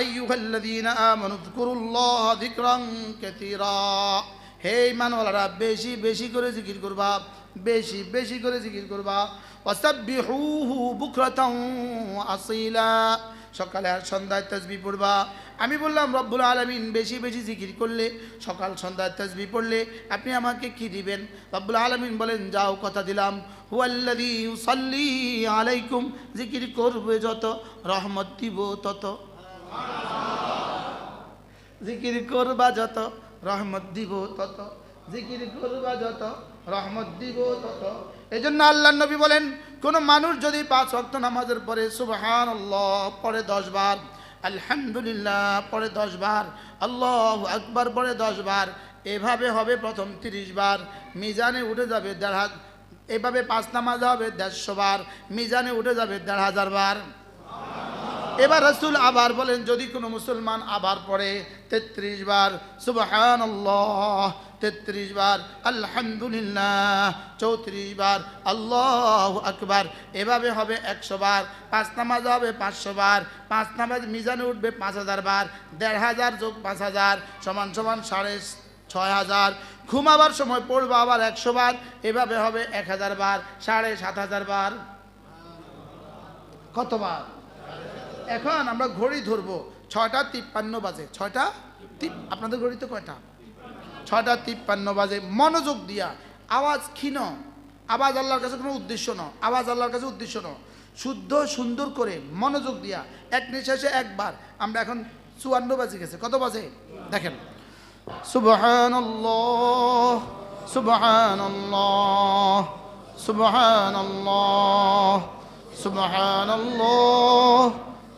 আইয়ুহাল্লাযীনা আমানু যকুরুল্লাহ যিকরান কাসীরা। হে ইমানওয়ালারা, বেশি বেশি করে জিকির করবা, বেশি বেশি করে জিকির করবা। ওয়াসাব্বিহুহু বুকরাতাও আসীলা। সকালে আর সন্ধ্যায় তসবি পড়বা। আমি বললাম, রব্বুল আলমিন, বেশি বেশি জিকির করলে, সকাল, সন্ধ্যায় তসবি পড়লে আপনি আমাকে কি দিবেন? রব্বুল আলমিন বলেন, যাও, কথা দিলাম। হুয়াল্লাদি সাল্লি আলাইকুম, জিকির করবে যত, রহমত দিব তত। জিকির করবা যত, রহমত দিব তত। জিকির করবা যত, রহমত দিব তত। এই জন্য আল্লাহ নবী বলেন, কোন মানুষ যদি পাঁচ ওয়াক্ত নামাজের পরে সুবহান আল্লাহ পরে দশ বার, আলহামদুলিল্লাহ পরে দশ বার, আল্লাহ আকবার পরে দশ বার, এভাবে হবে প্রথম তিরিশ বার, মিজানে উঠে যাবে দেড় হাজার এভাবে পাঁচ নামাজ হবে দেড়শো বার, মিজানে উঠে যাবে দেড় হাজার বার। এবার রসুল আবার বলেন, যদি কোনো মুসলমান আবার পড়ে তেত্রিশ বার সুবাহান তেত্রিশ বার, আলহামদুলিল্লাহ, চৌত্রিশ বার, আল্লাহ আকবার, এভাবে হবে একশো বার, পাঁচ নামাজ হবে পাঁচশো বার, পাঁচ নামাজ মিজানে উঠবে পাঁচ হাজার বার, দেড় হাজার যোগ পাঁচ হাজার, সমান সমান সাড়ে ছয় হাজার, ঘুমাবার সময় পড়ব আবার একশো বার, এভাবে হবে এক হাজার বার, সাড়ে সাত হাজার বার। কতবার? এখন আমরা ঘড়ি ধরবো। ছয়টা তিপ্পান্ন বাজে। ছয়টা আপনাদের ঘড়িতে কয়টা? ছয়টা তিপ্পান্ন বাজে। মনোযোগ দিয়া। আওয়াজ ক্ষীণ। আওয়াজ আল্লাহর কাছে কোনো উদ্দেশ্য ন আওয়াজ আল্লাহর কাছে উদ্দেশ্য ন শুদ্ধ, সুন্দর করে মনোযোগ দিয়া। এক নিঃশ্বাসে একবার। আমরা এখন চুয়ান্ন বাজে গেছে। কত বাজে? দেখেন। সুবহানাল্লাহ সুবহানাল্লাহ সুবহানাল্লাহ সুবহানাল্লাহ।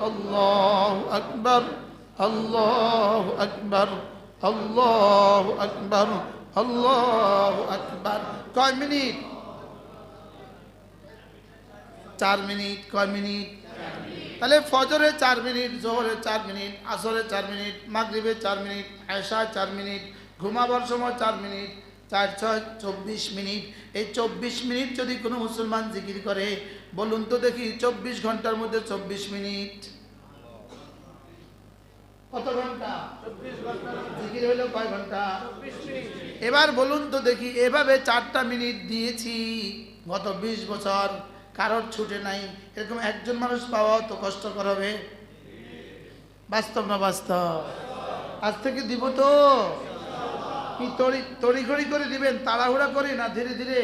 الله أكبر الله أكبر কয় মিনিট চার মিনিট কয় মিনিট তাহলে ফজরে চার মিনিট জোহরে চার মিনিট আসরে চার মিনিট মাগরিবে চার মিনিট আয়সা চার মিনিট ঘুমাবার সময় চার মিনিট চার ছয় চব্বিশ মিনিট এই চব্বিশ মিনিট যদি কোনো মুসলমান জিকির করে বলুন তো দেখি, চব্বিশ ঘণ্টার মধ্যে চব্বিশ মিনিট। কত ঘণ্টা? জিকির হলো ঘণ্টা? এবার বলুন তো দেখি, এভাবে চারটা মিনিট দিয়েছি গত বিশ বছর, কারোর ছুটে নাই। এরকম একজন মানুষ পাওয়াও তো কষ্টকর হবে। বাস্তব না বাস্তব? আজ থেকে দিব তো? কি তড়ি তড়িঘড়ি করে দিবেন, তাড়াহুড়া করে না? ধীরে ধীরে।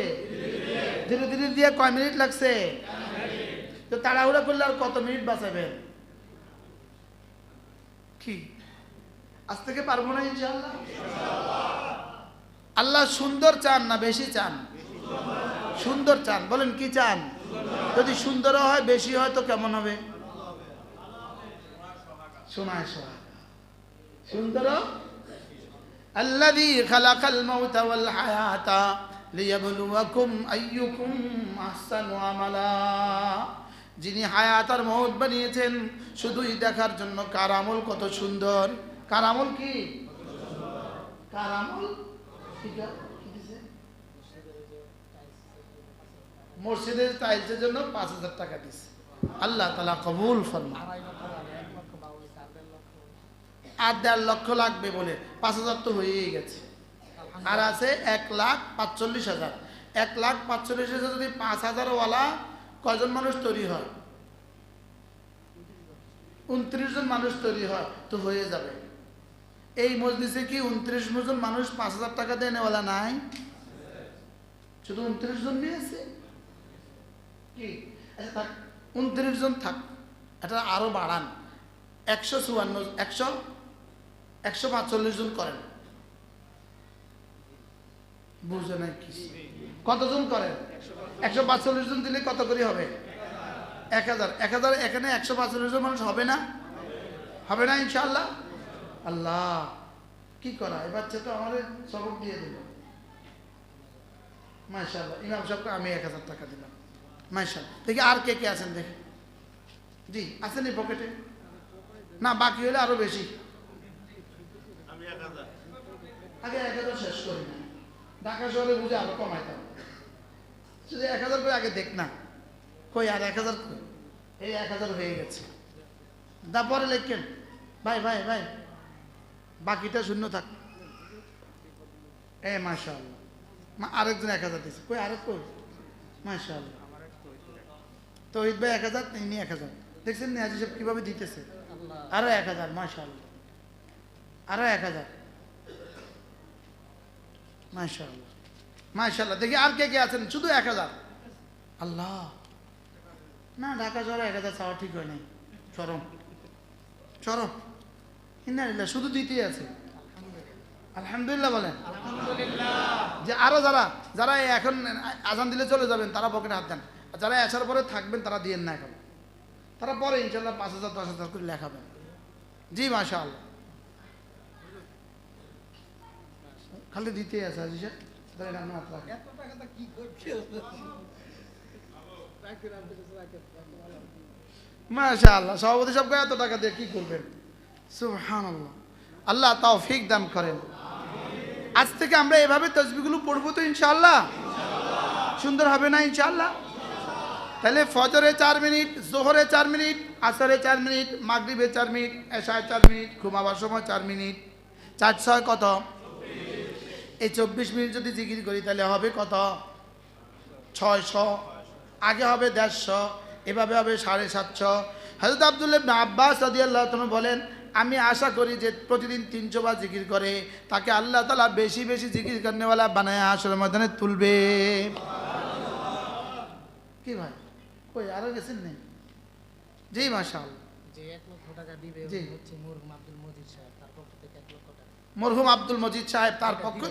ধীরে ধীরে দিয়ে কয় মিনিট লাগছে? তো তাড়াহুড়া করলে আর কত মিনিট বাঁচাবেন? কি? আজ থেকে পারব না ইনশাল্লাহ আল্লাহ সুন্দর চান না বেশি চান? সুন্দর চান। বলেন, কি চান? যদি সুন্দর হয়, বেশি হয়, তো কেমন হবে? সোনায় সুন্দর? যিনি হায়াত আর মৌত বানিয়েছেন শুধুই দেখার জন্য কার আমল কত সুন্দর? কার আমল কি? কার আমল? মসজিদের টাইলসের জন্য পাঁচ হাজার টাকা দিছে। আল্লাহ তালা কবুল ফরমা আর দেড় লক্ষ লাগবে বলে। পাঁচ হাজার তো হয়েই গেছে। আর আছে এক লাখ পাঁচচল্লিশ হাজার। এক লাখ পাঁচচল্লিশ হাজার যদি পাঁচ হাজার ওয়ালা কজন মানুষ তৈরি হয়? উনত্রিশ জন মানুষ তৈরি হয়, তো হয়ে যাবে। এই মসজিদে কি উনত্রিশ জন মানুষ পাঁচ হাজার টাকা দিয়ে নেওয়ালা নাই? শুধু উনত্রিশ জন নিয়েছে? কি? আচ্ছা উনত্রিশ জন থাক, এটা আরও বাড়ান। একশো চুয়ান্ন, একশো একশো পাঁচচল্লিশ জন করেন। বুঝে নাই কি কতজন করেন? একশো পাঁচচল্লিশ জন দিলে কত করে হবে? এক হাজার। এক হাজার এখানে একশো পাঁচচল্লিশ জন মানুষ হবে না? হবে না ইনশাল্লাহ আল্লাহ, কি করা? এবার তো আমাদের সবক দিয়ে দিল। মাশাল্লাহ ইমাম সাহেবকে আমি এক হাজার টাকা দিলাম। মাশাল্লাহ দেখি আর কে কে আছেন দেখি। জি, আছেন এই পকেটে? না, বাকি হলে আরও বেশি। আগে এক হাজার শেষ করি। ঢাকা শহরে বুঝে আরও কমাইতাম শুধু এক হাজার করে আগে দেখ না। কই আর এক হাজার এই এক হাজার হয়ে গেছে। তারপরে লেখেন। ভাই ভাই ভাই, বাকিটা শূন্য থাক। এ মাশাল মা, আরেকজন এক হাজার দিচ্ছে কই, আরেক কই? মাশাল তহিদ ভাই এক হাজার তিনি এক হাজার। দেখছেন নিয়াজ কীভাবে দিতেছে? আরও এক হাজার মাশাল আরও এক হাজার। মাশাল্লাহ মাশাল্লাহ দেখি আর কে কে আছেন? শুধু এক হাজার। আল্লাহ। না ঢাকা শহরে এক হাজার চাওয়া ঠিক হয় নাই। চরম। চরম। ইন্নালিল্লাহ শুধু দিতেই আছে। আলহামদুলিল্লাহ। বলেন। যে আরও যারা যারা এখন আজান দিলে চলে যাবেন তারা পকেটে হাত দেন। আর যারা আসার পরে থাকবেন তারা দিয়েন না এখন। তারা পরে ইনশাল্লাহ পাঁচ হাজার দশ হাজার করে লেখাবেন। জি মাশা আল্লাহ খালি দিতে আছে আজি স্যার রান্না হাত রাখেন মাশা আল্লাহ সভাপতি সব এত টাকা দিয়ে কি করবেন? সুবহান আল্লাহ আল্লাহ তৌফিক দান করেন। আজ থেকে আমরা এভাবে তসবিগুলো পড়ব তো ইনশাআল্লাহ? সুন্দর হবে না ইনশাআল্লাহ? তাহলে ফজরে চার মিনিট জোহরে চার মিনিট আসরে চার মিনিট মাগরিবে চার মিনিট এশায় চার মিনিট ঘুমাবার সময় চার মিনিট। চার ছয় কত? এই চব্বিশ মিনিট যদি জিকির করি তাহলে হবে কত? ছয়শো। আগে হবে দেড়শো এভাবে হবে সাড়ে সাতশো। হজরত আবদুল্লাহ আব্বাস আল্লাহ বলেন আমি আশা করি যে প্রতিদিন তিনশো বার জিকির করে তাকে আল্লাহ তালা বেশি বেশি জিকির করনেওয়ালা বানায় আসলে ময়দানে তুলবে। কি ভাই? কই আরও গেছেন নেই জি হচ্ছে মরহুম আব্দুল মজিদ সাহেব তার পক্ষ